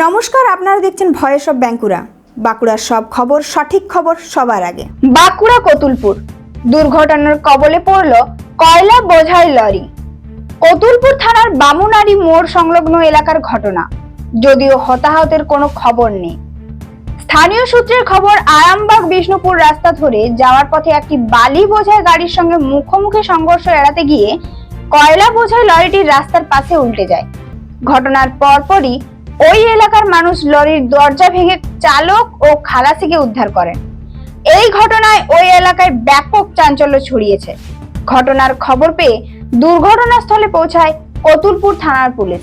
নমস্কার, আপনারা দেখছেন ভয়েস অব বাঁকুড়া। বাঁকুড়ার সব খবর, সঠিক খবর সবার আগে। বাঁকুড়া কতুলপুর। দুর্ঘটনার কবলে পড়ল কয়লা বোঝাই লরি। কতুলপুর থানার বামুনারি মোড় সংলগ্ন এলাকার ঘটনা। যদিও হতাহতের কোনো খবর নেই। স্থানীয় সূত্রের খবর, আরামবাগ বিষ্ণুপুর রাস্তা ধরে যাওয়ার পথে একটি বালি বোঝাই গাড়ির সঙ্গে মুখোমুখি সংঘর্ষ এড়াতে গিয়ে কয়লা বোঝাই লরিটি রাস্তার পাশে উল্টে যায়। ঘটনার পরপরই ওই এলাকার মানুষ লরির দরজা ভেঙে চালক ও খালাসিকে উদ্ধার করেন। এই ঘটনায় ওই এলাকায় ব্যাপক চাঞ্চল্য ছড়িয়েছে। ঘটনার খবর পেয়ে দুর্ঘটনাস্থলে পৌঁছায় কতুলপুর থানার পুলিশ।